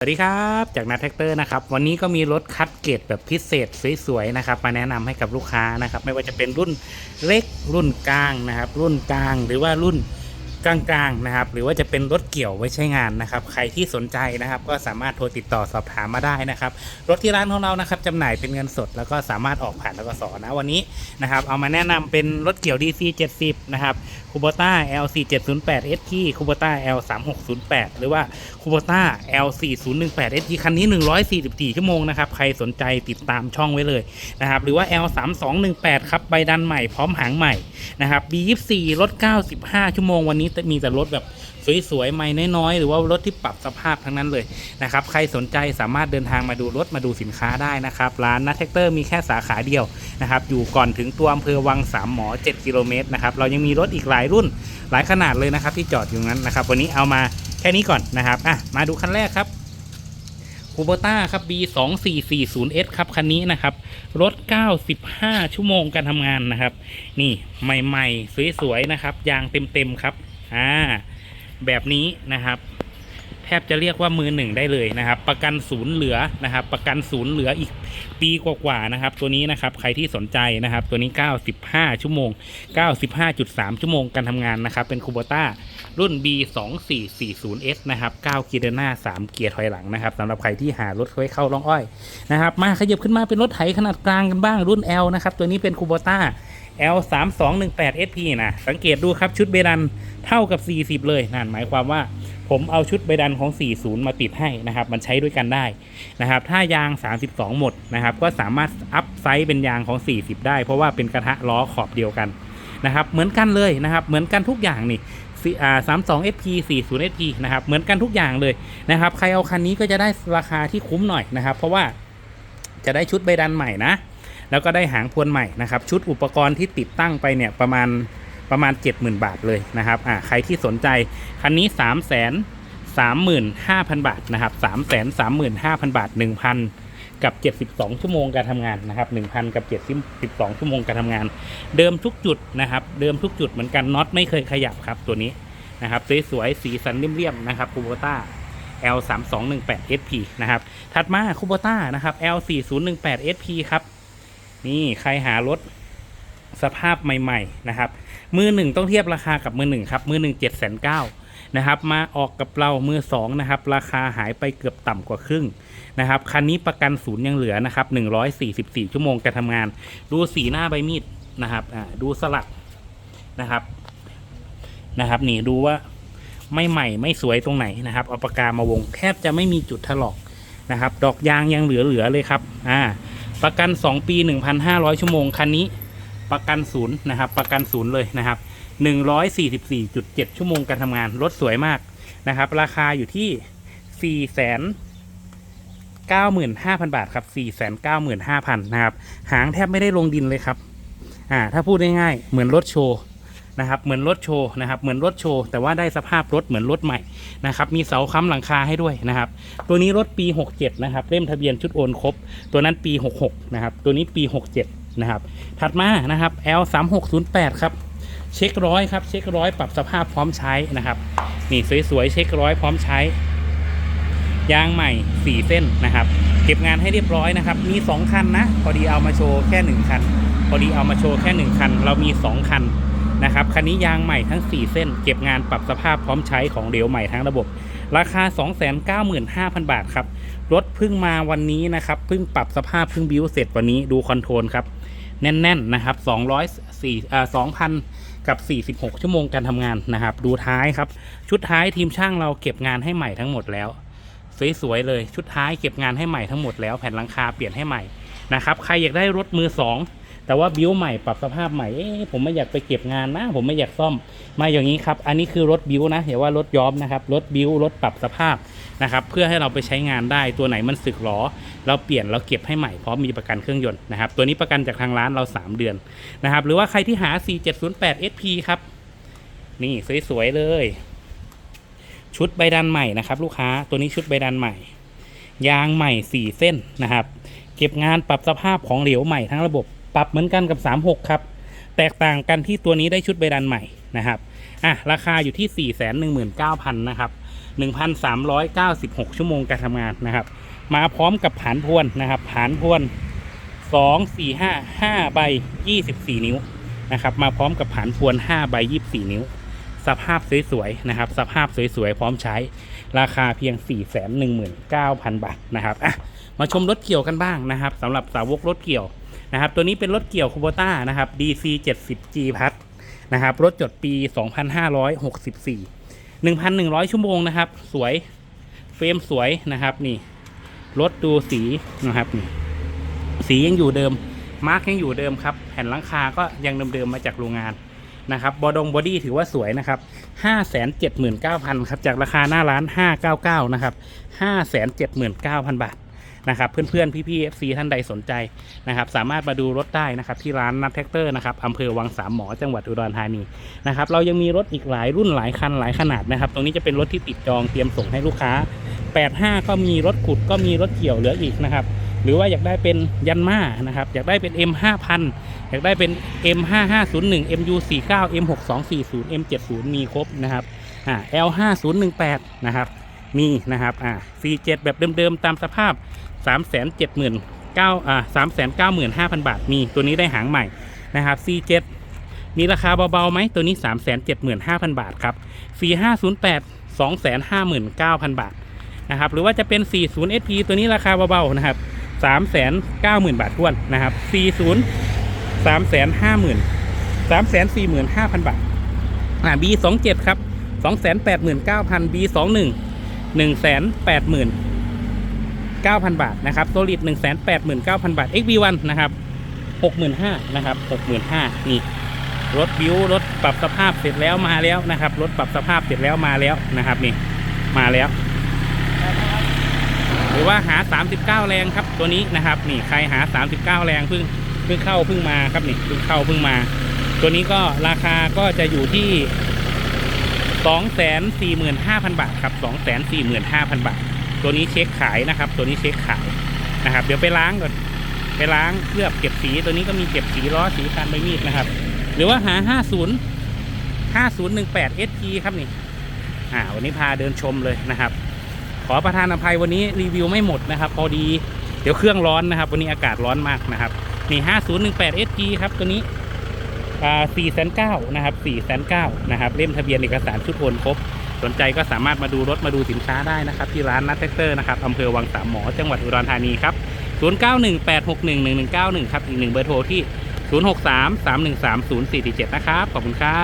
สวัสดีครับ จากนาแท็กเตอร์นะครับ วันนี้ก็มีรถคัดเกรดแบบพิเศษสวยๆนะครับ มาแนะนำให้กับลูกค้านะครับ ไม่ว่าจะเป็นรุ่นเล็กรุ่นกลางนะครับ รุ่นกลางหรือว่ารุ่น กลางๆนะครับ หรือว่าจะเป็นรถเกี่ยวไว้ใช้งานนะครับ ใครที่สนใจนะครับ ก็สามารถโทรติดต่อสอบถามมาได้นะครับ รถที่ร้านของเรานะครับจำหน่ายเป็นเงินสด แล้วก็สามารถออกผ่านแล้วก็สอนะวันนี้นะครับ เอามาแนะนำเป็นรถเกี่ยว DC 70 นะครับคูโบต้า LC 708 ST คูโบต้า L 3608หรือว่าคูโบต้า L 4018 ST คันนี้ 144 ชั่วโมงนะครับ ใครสนใจติดตามช่องไว้เลยนะครับ หรือว่า L 3218ครับใบดันใหม่พร้อมหางใหม่นะครับ B24 รถ 95 ชั่วโมงวันนี้มีแต่รถแบบสวยๆใหม่น้อยๆ หรือว่ารถที่ปรับสภาพทั้งนั้นเลยนะครับ ใครสนใจสามารถเดินทางมาดูรถมาดูสินค้าได้นะครับ ร้านนัทแท็กเตอร์มีแค่สาขาเดียวนะครับ อยู่ก่อนถึงตัวอำเภอวังสามหมอ 7 กิโลเมตรนะครับ เรายังมีรถอีกหลายรุ่นหลายขนาดเลยนะครับ ที่จอดอยู่นั้นนะครับ วันนี้เอามาแค่นี้ก่อนนะครับอะมาดูคันแรกครับคูโบต้าครับ B 2 4 4 0 S ครับคันนี้นะครับ รถ 95 ชั่วโมงการทำงานนะครับ นี่ใหม่ ๆ สวย ๆ นะครับ ยางเต็ม ๆ ครับ อ่าแบบนี้นะครับแทบจะเรียกว่ามือหนึ่งได้เลยนะครับ ประกันศูนย์เหลือนะครับ ประกันศูนย์เหลืออีกปีกว่าๆนะครับ ตัวนี้นะครับใครที่สนใจนะครับ ตัวนี้ 95 ชั่วโมง 95.3 ชั่วโมงการทำงานนะครับ เป็นคูโบต้ารุ่น B 2 4 4 0 S นะครับ 9 เกียร์เดินหน้า 3 เกียร์ถอยหลังนะครับสำหรับใครที่หารถไว้เข้าร่องอ้อยนะครับ มาขยับขึ้นมาเป็นรถไถขนาดกลางกันบ้างรุ่น L นะครับ ตัวนี้เป็นคูโบต้า L 3 2 1 8 SP นะ สังเกตดูครับชุดเบดันเท่ากับ 40 เลยนั่นหมายความว่าผมเอาชุดเบดันของ 40 มาติดให้นะครับ มันใช้ด้วยกันได้นะครับ ถ้ายาง 32 หมดนะครับ ก็สามารถอัพไซส์เป็นยางของ 40 ได้ เพราะว่าเป็นกระทะล้อขอบเดียวกันนะครับ เหมือนกันเลยนะครับ เหมือนกันทุกอย่างนี่สามสองเอพีสี่ศูนย์เอพีนะครับ เหมือนกันทุกอย่างเลยนะครับ ใครเอาคันนี้ก็จะได้ราคาที่คุ้มหน่อยนะครับ เพราะว่าจะได้ชุดใบดันใหม่นะ แล้วก็ได้หางพวนใหม่นะครับ ชุดอุปกรณ์ที่ติดตั้งไปเนี่ยประมาณประมาณ 70,000 บาทเลยนะครับอ่าใครที่สนใจคันนี้ 3 3 5 0 0 0 บาทนะครับ 3 3 5 0 0 0 บาท 1,000 กับ 72 ชั่วโมงการทำงานนะครับ1,000 กับ 72 ชั่วโมงการทำงาน เดิมทุกจุดนะครับ เดิมทุกจุดเหมือนกันน็อตไม่เคยขยับครับตัวนี้นะครับสวยๆสีสันเรียมๆนะครับคูโบต้า L 3 2 1 8 SP นะครับถัดมาคูโบต้านะครับ L 4 0 1 8 SP ครับ นี่ใครหารถสภาพใหม่ ๆ นะครับ มือหนึ่งต้องเทียบราคากับมือหนึ่งครับ มือหนึ่งเจ็ดแสนเก้านะครับ มาออกกับเรามือสองนะครับ ราคาหายไปเกือบต่ำกว่าครึ่งนะครับ คันนี้ประกันศูนย์ยังเหลือนะครับหนึ่งร้อยสี่สิบสี่ชั่วโมงการทำงาน ดูสีหน้าใบมีดนะครับอ่าดูสลักนะครับ นะครับ นี่ดูว่าไม่ใหม่ไม่สวยตรงไหนนะครับ เอาปากกามาวงแทบจะไม่มีจุดถลอกนะครับ ดอกยางยังเหลือๆเลยครับ อ่า ประกัน 2 ปี 1,500 ชั่วโมง คันนี้ประกันศูนย์นะครับ ประกันศูนย์เลยนะครับ 144.7 ชั่วโมงการทำงาน รถสวยมากนะครับ ราคาอยู่ที่4 9 5 0 0 0 บาทครับ 495,000 นะครับ หางแทบไม่ได้ลงดินเลยครับ อ่า ถ้าพูดง่ายๆ เหมือนรถโชว์ นะครับเหมือนรถโชว์นะครับเหมือนรถโชว์แต่ว่าได้สภาพรถเหมือนรถใหม่นะครับมีเสาค้ำหลังคาให้ด้วยนะครับตัวนี้รถปี 67นะครับเล่มทะเบียนชุดโอนครบ ตัวนั้นปี 66นะครับตัวนี้ปี 67นะครับถัดมานะครับ L 3 6 0 8 ครับเช็คร้อยครับเช็คร้อยปรับสภาพพร้อมใช้นะครับนี่สวยๆเช็คร้อยพร้อมใช้ยางใหม่ 4 เส้นนะครับ เก็บงานให้เรียบร้อยนะครับ มี 2 คันนะ พอดีเอามาโชว์แค่ 1 คัน พอดีเอามาโชว์แค่ 1 คัน เรามี 2 คัน นะครับคันนี้ยางใหม่ทั้ง 4 เส้น เก็บงานปรับสภาพพร้อมใช้ของเหลวใหม่ทั้งระบบ ราคา 295,000 บาทครับ รถเพิ่งมาวันนี้นะครับเพิ่งปรับสภาพเพิ่งบิวเสร็จวันนี้ดูคอนโทรลครับ แน่นๆนะครับ204อ่า2,000 กับ 46 ชั่วโมงการทำงานนะครับ ดูท้ายครับ ชุดท้ายทีมช่างเราเก็บงานให้ใหม่ทั้งหมดแล้วสวยๆเลยชุดท้ายเก็บงานให้ใหม่ทั้งหมดแล้วแผ่นหลังคาเปลี่ยนให้ใหม่นะครับใครอยากได้รถมือสอง แต่ว่าบิวใหม่ปรับสภาพใหม่เอ๊ะผมไม่อยากไปเก็บงานนะ ผมไม่อยากซ่อมมาอย่างนี้ครับ อันนี้คือรถบิวนะอย่าว่ารถย้อมนะครับรถบิวรถปรับสภาพนะครับเพื่อให้เราไปใช้งานได้ตัวไหนมันสึกหรอ เราเปลี่ยนเราเก็บให้ใหม่พร้อมมีประกันเครื่องยนต์นะครับตัวนี้ประกันจากทางร้านเรา 3 เดือนนะครับหรือว่าใครที่หา 4708 SP ครับนี่สวยๆเลย ชุดใบดันใหม่นะครับลูกค้าตัวนี้ชุดใบดันใหม่ ยางใหม่ 4 เส้นนะครับ เก็บงานปรับสภาพของเหลวใหม่ทั้งระบบ ปรับเหมือนกันกับ 36 ครับ แตกต่างกันที่ตัวนี้ได้ชุดใบดันใหม่นะครับอะราคาอยู่ที่ 4 1 9 0 0 0นะครับ1,396 ชั่วโมงการทำงานนะครับ มาพร้อมกับผานพวนนะครับผานพวน 2 4 5 5 ใบ 24 นิ้วนะครับ มาพร้อมกับผานพวน 5 ใบ 24 นิ้ว สภาพสวยๆนะครับ สภาพสวยๆ พร้อมใช้ ราคาเพียง 419,000 บาทนะครับอะมาชมรถเกี่ยวกันบ้างนะครับสำหรับสาวกรถเกี่ยว นะครับตัวนี้เป็นรถเกี่ยวคูโบต้านะครับ DC 70 G พัทนะครับรถจดปี 2564 1,100 ชั่วโมงนะครับ สวยเฟรมสวยนะครับนี่รถดูสีนะครับนี่สียังอยู่เดิมมาร์กยังอยู่เดิมครับ แผ่นหลังคาก็ยังเดิมๆมาจากโรงงานนะครับบอดงบอดี้ถือว่าสวยนะครับ579,000 ครับ จากราคาหน้าร้าน 599 นะครับ 579,000 บาท นะครับเพื่อนๆพี่ๆ FC ท่านใดสนใจนะครับสามารถมาดูรถได้นะครับที่ร้านนัทแท็กเตอร์นะครับอำเภอวังสามหมอจังหวัดอุดรธานีนะครับเรายังมีรถอีกหลายรุ่นหลายคันหลายขนาดนะครับตรงนี้จะเป็นรถที่ติดจองเตรียมส่งให้ลูกค้า 85 ก็มีรถขุดก็มีรถเกี่ยวเหลืออีกนะครับหรือว่าอยากได้เป็นยันมานะครับอยากได้เป็น M 5000อยากได้เป็น M 5501 MU 49 M 6240 M 70มีครบนะครับอ่า L 5018นะครับ มีนะครับอ่า C7 แบบเดิมๆตามสภาพ 379,000อ่า395,000 บาท มีตัวนี้ได้หางใหม่นะครับ C7 มีราคาเบาๆไหมตัวนี้ 375,000 บาทครับ C508 259,000 บาทนะครับหรือว่าจะเป็น 40 SP ตัวนี้ราคาเบาๆนะครับ 390,000 บาททวนนะครับ 40 350,000 345,000 บาทอ่า B27 ครับ 289,000 B21 189,000 บาทนะครับ Solid 189,000 บาท XB1 นะครับ 65,000นะครับ65,000นี่รถบิวรถปรับสภาพเสร็จแล้วมาแล้วนะครับ รถปรับสภาพเสร็จแล้วมาแล้วนะครับนี่มาแล้ว หรือว่าหา 39 แรงครับตัวนี้นะครับ นี่ใครหา 39 แรงเพิ่งเพิ่งเข้าเพิ่งมาครับนี่เพิ่งเข้าเพิ่งมา ตัวนี้ก็ราคาก็จะอยู่ที่ 245,000 บาทครับ 245,000 บาท ตัวนี้เช็คขายนะครับ ตัวนี้เช็คขายนะครับ เดี๋ยวไปล้างก่อน ไปล้างเคลือบเก็บสี ตัวนี้ก็มีเก็บสีล้อสีคานใบมีดนะครับ หรือว่าหา 50 5018 SP ครับนี่ อ่า วันนี้พาเดินชมเลยนะครับ ขอประทานอภัยวันนี้รีวิวไม่หมดนะครับ พอดี เดี๋ยวเครื่องร้อนนะครับ วันนี้อากาศร้อนมากนะครับ นี่ 5018 SG ครับตัวนี้ อ่า4 9 0 0นะครับ4 9 0 0นะครับเล่มทะเบียนเอกสารชุดโอนครบ สนใจก็สามารถมาดูรถมาดูสินค้าได้นะครับ ที่ร้านนัทแท็กเตอร์นะครับอำเภอวังสามหมอจังหวัดอุดรธานีครับ0918611191 ครับ อีกหนึ่งเบอร์โทรที่ 063 313 0447 นะครับ ขอบคุณครับ